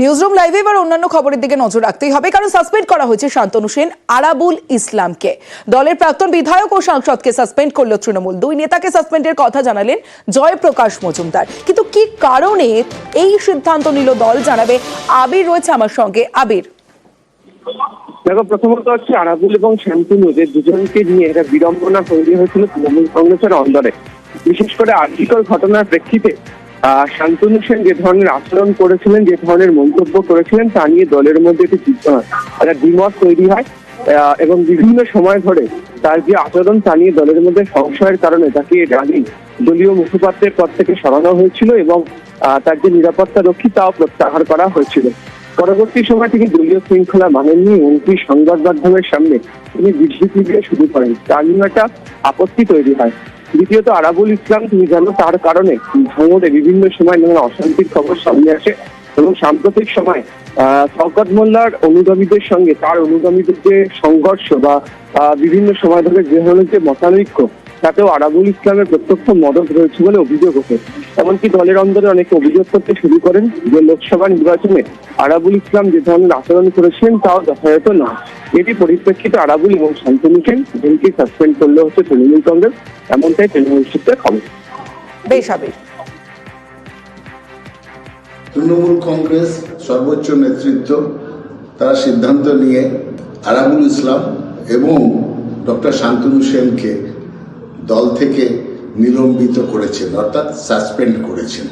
Newsroom লাইভে এবার অন্যান্য খবরের দিকে নজর রাখতেই হবে। কারণ সাসপেন্ড করা হয়েছে শান্তনু সেন আরাবুল ইসলামকে। দলের প্রাক্তন বিধায়ক ও সাংসদকে সাসপেন্ড করল তৃণমূল। দুই নেতাকে সাসপেন্ডের কথা জানালেন জয়প্রকাশ মজুমদার। কিন্তু কি কারণে এই সিদ্ধান্ত নিল দল জানাবে আবির রয়েছে আমার সঙ্গে। আবির। দেখো, প্রথমত হচ্ছে আরাবুল এবং শান্তনু যে দুজনকে নিয়ে একটা বিড়ম্বনা তৈরি হয়েছিল তৃণমূল কংগ্রেসের অন্দরে। বিশেষ করে আর্থিকর ঘটনার প্রেক্ষিতে শান্তনু সেন যে ধরনের আচরণ করেছিলেন, যে ধরনের মন্তব্য করেছিলেন, তা নিয়ে দলের মধ্যে একটি একটা দ্বিমত তৈরি হয়। এবং বিভিন্ন সময় ধরে তার যে আচরণ, তা নিয়ে দলের মধ্যে সংশয়ের কারণে তাকে আগেই দলীয় মুখপাত্রের পদ থেকে সরানো হয়েছিল এবং তার যে নিরাপত্তা রক্ষী, তাও প্রত্যাহার করা হয়েছিল। পরবর্তী সময় তিনি দলীয় শৃঙ্খলা মানেননি এমনকি সংবাদ মাধ্যমের সামনে তিনি বিবৃতি দিয়ে শুরু করেন। তার নিয়ে একটা আপত্তি তৈরি হয়। দ্বিতীয়ত, আরাবুল ইসলাম, তুমি জানো তার কারণে ভাঙড়ে বিভিন্ন সময় নানা অশান্তির খবর সামনে আসে এবং সাম্প্রতিক সময় শওকত মোল্লার অনুগামীদের সঙ্গে তার অনুগামীদের যে সংঘর্ষ বা বিভিন্ন সময় ধরে যে ধরনের যে মতানৈক্য তাতেও আরাবুল ইসলামের প্রত্যক্ষ মদত রয়েছে বলে অভিযোগ ওঠে। এমনকি দলের অন্দরে অনেকে অভিযোগ করতে শুরু করেন যে লোকসভা নির্বাচনে আরাবুল ইসলাম যে ধরনের আচরণ করেছেন তাও যথাযথ না এটি পরিপ্রেক্ষিতে আরাবুল এবং শান্তনুকে দুজনকে সাসপেন্ড করলে হচ্ছে তৃণমূল কংগ্রেস। এমনটাই তৃণমূল সূত্রে খবর। বেশ তৃণমূল কংগ্রেস সর্বোচ্চ নেতৃত্ব তারা সিদ্ধান্ত নিয়ে আরাবুল ইসলাম এবং ডক্টর শান্তনু সেনকে দল থেকে নিলম্বিত করেছেন, অর্থাৎ সাসপেন্ড করেছেন।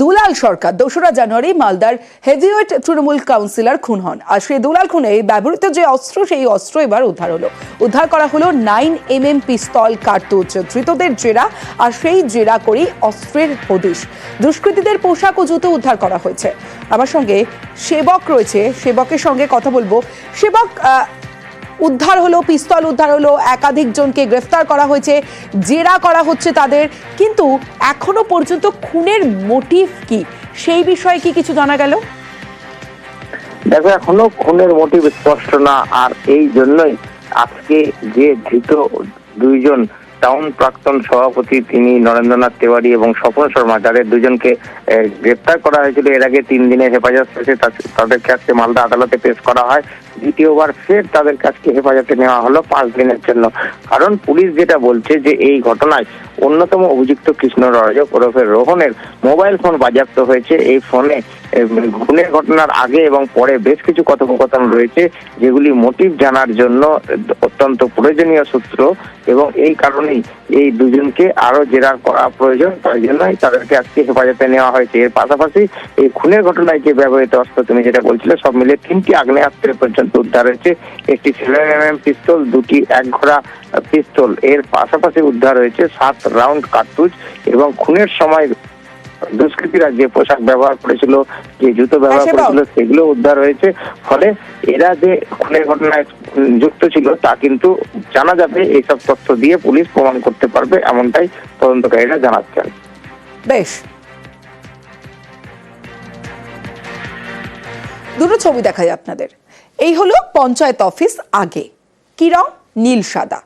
দুলাল সরকার, দোসরা জানুয়ারি মালদার হেভিওয়েট তৃণমূল কাউন্সিলর খুন হন। আর সেই দুলাল খুনে ব্যবহৃত যে অস্ত্র, সেই অস্ত্র এবার উদ্ধার হলো। উদ্ধার করা হলো নাইন এম এম পিস্তল, কার্তুজ, ধৃতদের জেরা আর সেই জেরা করেই অস্ত্রের হদিশ। দুষ্কৃতীদের পোশাক ও জুতো উদ্ধার করা হয়েছে। আমার সঙ্গে সেবক রয়েছে, সেবকের সঙ্গে কথা বলব। সেবক উদ্ধার হলো, পিস্তল উদ্ধার হলো, একাধিক জনকে গ্রেফতার করা হয়েছে, জেরা করা হচ্ছে তাদের। কিন্তু এখনও পর্যন্ত খুনের মোটিভ কি? সেই বিষয়ে কি কিছু জানা গেল? দেখো, এখনও খুনের মোটিভ স্পষ্ট না, আর এই জন্যই আজকে যে ধৃত দুইজন টাউন প্রাক্তন সভাপতি তিনি নরেন্দ্রনাথ তেওয়ারি এবং স্বপন শর্মা, যাদের দুজনকে গ্রেপ্তার করা হয়েছিল, এর আগে তিন দিনের হেফাজত শেষে তাদের তাদেরকে আজকে মালদা আদালতে পেশ করা হয়। দ্বিতীয়বার ফের তাদের কাছকে হেফাজতে নেওয়া হলো পাঁচ দিনের জন্য। কারণ পুলিশ যেটা বলছে যে এই ঘটনায় অন্যতম অভিযুক্ত কৃষ্ণ রজক ওরফে রোহনের মোবাইল ফোন বাজেয়াপ্ত হয়েছে। এই ফোনে খুনের ঘটনার আগে এবং পরে বেশ কিছু কথোপকথন রয়েছে, যেগুলি মোটিভ জানার জন্য অত্যন্ত প্রয়োজনীয় সূত্র এবং এই কারণেই এই দুজনকে আরও জেরার করা প্রয়োজন। তাই জন্যই তাদেরকে আজকে হেফাজতে নেওয়া হয়েছে। এর পাশাপাশি এই খুনের ঘটনায় যে ব্যবহৃত অস্ত্র তুমি যেটা বলছিলে, সব মিলে তিনটি আগ্নেয়াস্ত্র পর্যন্ত উদ্ধার হয়েছে। একটি সেভেন এম এম পিস্তল, দুটি এক ঘোড়া পিস্তল। এর পাশাপাশি উদ্ধার হয়েছে সাত রাউন্ড কার্তুজ এবং খুনের সময় দুষ্কৃতীরা যে পোশাক ব্যবহার করেছিল যে জুতো ব্যবহার করেছিল সেগুলো উদ্ধার হয়েছে। ফলে এরা যে খুনের ঘটনায় যুক্ত ছিল তা কিন্তু জানা যাবে। এইসব তথ্য দিয়ে পুলিশ প্রমাণ করতে পারবে এমনটাই তদন্তকারীরা জানাচ্ছেন। বেশ। দুটো ছবি দেখাই আপনাদের। এই হলো পঞ্চায়েত অফিস আগে। কি রং? নীল সাদা।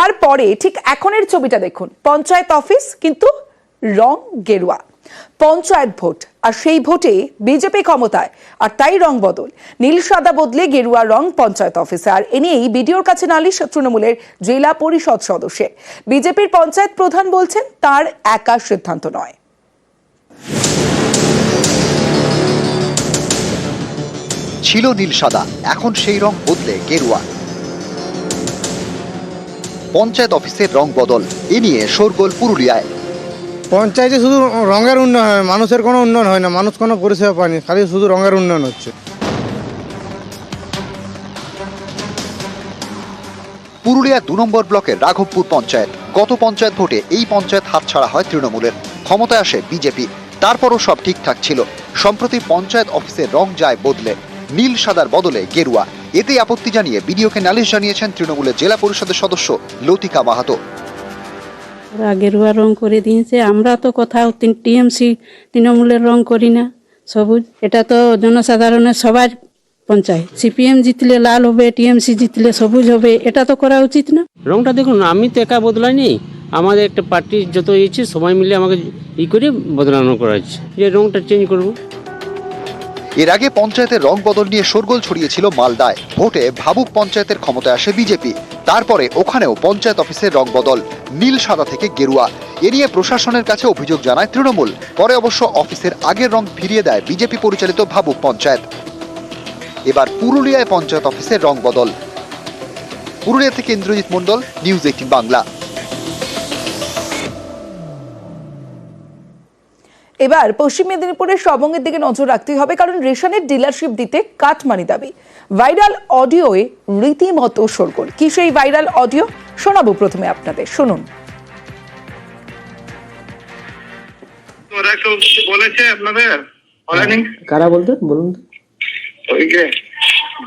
তারপরে ঠিক এখনের ছবিটা দেখুন। পঞ্চায়েত অফিস, কিন্তু রং গেরুয়া। পঞ্চায়েত ভোট, আর সেই ভোটে বিজেপি ক্ষমতায়, আর তাই রং বদল। নীল সাদা বদলে গেরুয়া রং পঞ্চায়েত অফিসে, আর এ নিয়েই বিডিওর কাছে নালিশ তৃণমূলের জেলা পরিষদ সদস্যের। বিজেপির পঞ্চায়েত প্রধান বলছেন, তার একা সিদ্ধান্ত নয়। ছিল নীল সাদা, এখন সেই রং বদলে গেরুয়া। পঞ্চায়েত অফিসের রং বদল। এ নিয়ে শোরগোল পুরুলিয়ায়। পঞ্চায়েতে শুধু রঙের উন্নয়ন হয় মানুষের কোনো উন্নয়ন হয় না মানুষ কোনো পরিষেবা পায়নি খালি শুধু রঙের উন্নয়ন হচ্ছে। পুরুলিয়া দু নম্বর ব্লকের রাঘবপুর পঞ্চায়েত। গত পঞ্চায়েত ভোটে এই পঞ্চায়েত হাতছাড়া হয় তৃণমূলের। ক্ষমতায় আসে বিজেপি। তারপরও সব ঠিকঠাক ছিল। সম্প্রতি পঞ্চায়েত অফিসের রং যায় বদলে। নীল সাদার বদলে গেরুয়া। এতে আপত্তি জানিয়ে বিডিওকে নালিশ জানিয়েছেন তৃণমূলের জেলা পরিষদের সদস্য লতিকা মাহাতো। গেরুয়া রং করে দিয়েছে আমরা তো কোথাও টিএমসি তৃণমূলের রং করি না সবুজ। এটা তো জনসাধারণের সবার পঞ্চায়েত। সিপিএম জিতলে লাল হবে টিএমসি জিতলে সবুজ হবে এটা তো করা উচিত না। রংটা দেখুন আমি তো একা বদলাইনি। আমাদের একটা পার্টির যত ইচ্ছে সবাই মিলে আমাকে ই করে বদলানো করা হচ্ছে যে রংটা চেঞ্জ করব। এর আগে পঞ্চায়েতের রং বদল নিয়ে শোরগোল ছড়িয়েছিল মালদায়। ভোটে ভাবুক পঞ্চায়েতের ক্ষমতায় আসে বিজেপি। তারপরে ওখানেও পঞ্চায়েত অফিসের রং বদল, নীল সাদা থেকে গেরুয়া। এ নিয়ে প্রশাসনের কাছে অভিযোগ জানায় তৃণমূল। পরে অবশ্য অফিসের আগের রং ফিরিয়ে দেয় বিজেপি পরিচালিত ভাবুক পঞ্চায়েত। এবার পুরুলিয়ায় পঞ্চায়েত অফিসের রং বদল। পুরুলিয়া থেকে ইন্দ্রজিৎ মণ্ডল, নিউজ এইটিন বাংলা। এবার পশ্চিম মেদিনীপুরের সবঙ্গের দিকে নজর রাখতে হবে কারণ রেশনের ডিলারশিপ দিতে কাটমানি দাবি। ভাইরাল অডিওয়ে রীতিমতো সরগোল কি সেই ভাইরাল অডিও শোনাবো প্রথমে আপনাদের শুনুন। বলেছে আপনাদের কারা বলতে বলুন ওই যে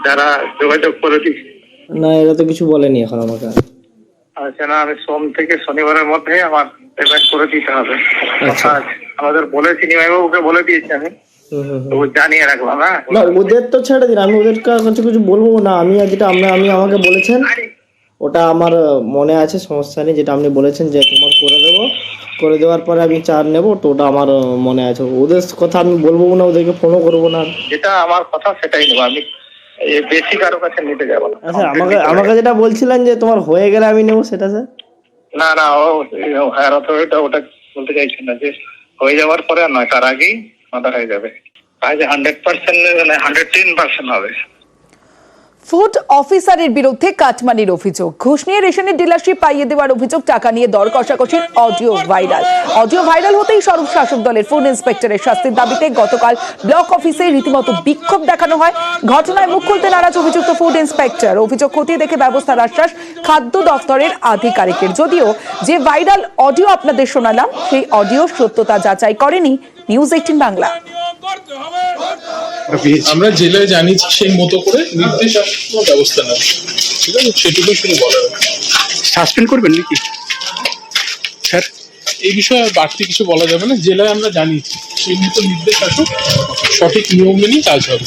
যারা যোগাযোগ করে দিই না এরা তো কিছু বলেনি এখন আমাকে। আচ্ছা না আমি সোম থেকে শনিবারের মধ্যে আমার পেমেন্ট করে দিতে হবে। কথা আছে আমাদের বলেছি নিমাইবাবুকে বলে দিয়েছি আমি। জানিয়ে রাখলাম হ্যাঁ? না ওদের তো ছেড়ে দিন আমি ওদের কাছে কিছু বলব না। আমি যেটা আমরা আমি আমাকে বলেছেন ওটা আমার মনে আছে সমস্যা নেই যেটা আপনি বলেছেন যে তোমার করে দেবো। করে দেওয়ার পরে আমি চার নেব তো ওটা আমার মনে আছে। ওদের কথা আমি বলব না ওদেরকে ফোনও করব না। যেটা আমার কথা সেটাই নেব। আমি বেশি কারও কাছে নিতে যাব না। আচ্ছা আমাকে আমাকে যেটা বলছিলেন যে তোমার হয়ে গেলে আমি নেব সেটা স্যার? না না ও অথরিটি ওটা বলতে চাইছেন না যে হয়ে যাওয়ার পরে আর নয়, তার আগেই মাথা হয়ে যাবে। আজ hundred percent hundred ten percent হবে। ফুড অফিসারের বিরুদ্ধে কাটমানির অভিযোগ। ঘুষ নিয়ে রেশনের ডিলারশিপ পাইয়ে দেওয়ার অভিযোগ, টাকা নিয়ে দর কষাকষির অডিও ভাইরাল। অডিও ভাইরাল হতেই স্বরূপ শাসক দলের ফুড ইন্সপেক্টরের শাস্তির দাবিতে গতকাল ব্লক অফিসে রীতিমতো বিক্ষোভ দেখানো হয়। ঘটনায় মুখ খুলতে নারাজ অভিযুক্ত ফুড ইন্সপেক্টর। অভিযোগ খতিয়ে দেখে ব্যবস্থার আশ্বাস খাদ্য দপ্তরের আধিকারিকের। যদিও যে ভাইরাল অডিও আপনাদের শোনালাম, সেই অডিও সত্যতা যাচাই করেনি নিউজ এইটিন বাংলা। আমরা জেলায় জানিয়েছি সেই মতো করে নির্দেশাত্মক ব্যবস্থা নেব ঠিক আছে? সেটুকু শুধু বলার সাসপেন্ড করবেন নাকি? স্যার? এই বিষয়ে আর বাড়তি কিছু বলা যাবে না। জেলায় আমরা জানিয়েছি। সেই মতো নির্দেশ আসুক। সঠিক নিয়ম মেনেই কাজ হবে।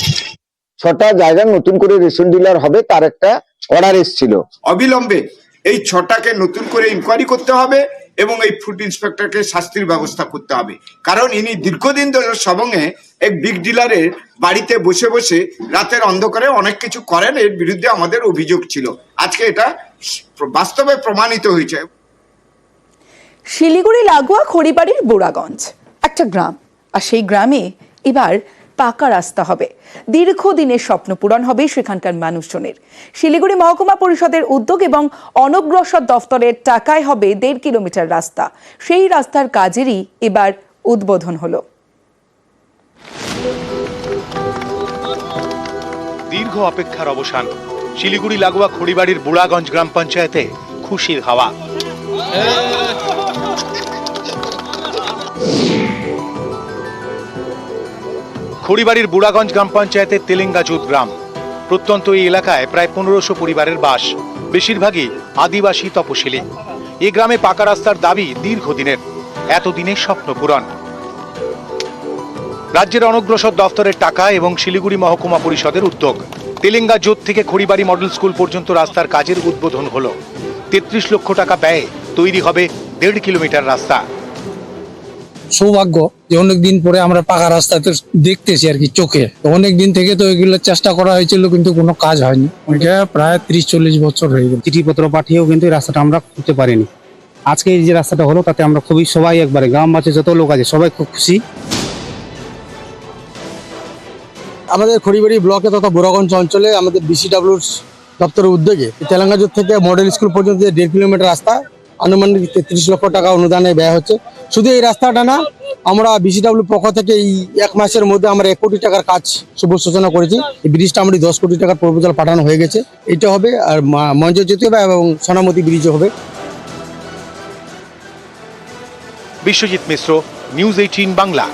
ছটা জায়গায় নতুন করে রেশন ডিলার হবে তার একটা অর্ডার এসেছিল। অবিলম্বে এই ছটাকে নতুন করে ইনকোয়ারি করতে হবে। এবং এই ফুড ইন্সপেক্টরকে শাস্তির ব্যবস্থা করতে হবে। কারণ ইনি দীর্ঘদিন ধরে সবঙ্গে এক বিগ ডিলারের বাড়িতে বসে বসে রাতের অন্ধকারে অনেক কিছু করেন, এর বিরুদ্ধে আমাদের অভিযোগ ছিল। আজকে এটা বাস্তবে প্রমাণিত হয়েছে। শিলিগুড়ি লাগোয়া খড়িবাড়ির বোড়াগঞ্জ, একটা গ্রাম। আর সেই গ্রামে এবার পাকা রাস্তা হবে। দীর্ঘদিনের স্বপ্ন পূরণ হবে সেখানকার মানুষজনের। শিলিগুড়ি মহকুমা পরিষদের উদ্যোগ এবং অনগ্রসর দফতরের টাকায় হবে দেড় কিলোমিটার রাস্তা। সেই রাস্তার কাজেরই এবার উদ্বোধন হলো। দীর্ঘ অপেক্ষার অবসান। শিলিগুড়ি লাগোয়া খড়িবাড়ির বুড়াগঞ্জ গ্রাম পঞ্চায়েতে খুশির হাওয়া। খড়িবাড়ির বুড়াগঞ্জ গ্রাম পঞ্চায়েতের তেলেঙ্গাজুত গ্রাম। প্রত্যন্ত এই এলাকায় প্রায় পনেরোশো পরিবারের বাস, বেশিরভাগই আদিবাসী তপশিলি। এ গ্রামে পাকা রাস্তার দাবি দীর্ঘদিনের এতদিনের স্বপ্ন পূরণ। রাজ্যের অনগ্রসর দফতরের টাকা এবং শিলিগুড়ি মহকুমা পরিষদের উদ্যোগ। তেলেঙ্গা জোট থেকে খড়িবাড়ি মডেল স্কুল পর্যন্ত রাস্তার কাজের উদ্বোধন হলো। তেত্রিশ লক্ষ টাকা ব্যয়ে তৈরি হবে দেড় কিলোমিটার রাস্তা। সৌভাগ্য যে অনেক দিন পরে আমরা পাকা রাস্তা তো দেখতেছি আর কি চোখে। তো অনেক দিন থেকে তো এগুলো চেষ্টা করা হয়েছিল কিন্তু কোনো কাজ হয়নি। এটা প্রায় ত্রিশ চল্লিশ বছর হয়ে গেল চিঠিপত্র পাঠিয়েও কিন্তু এই রাস্তাটা আমরা করতে পারিনি। আজকে এই যে রাস্তাটা হলো তাতে আমরা খুবই সবাই একবারে গ্রাম গ্রামবাসী যত লোক আছে সবাই খুব খুশি। আমাদের খড়িবাড়ি ব্লকে তথা বোরাগঞ্জ অঞ্চলে আমাদের বিসিডাব্লিউর দপ্তরের উদ্যোগে তেলেঙ্গাজোর থেকে মডেল স্কুল পর্যন্ত যে দেড় কিলোমিটার রাস্তা আনুমানিক তেত্রিশ লক্ষ টাকা অনুদানে ব্যয় হচ্ছে। শুধু এই রাস্তাটা না, আমরা বিসিডাব্লিউ পক্ষ থেকে এই এক মাসের মধ্যে আমরা এক কোটি টাকার কাজ শুভ সূচনা করেছি। এই ব্রিজটা আমাদের দশ কোটি টাকার প্রপোজাল পাঠানো হয়ে গেছে। এটা হবে, আর মঞ্জজ্যোতি হবে এবং সোনামতি ব্রিজও হবে। Biswajit Mishra, news eighteen Bangla.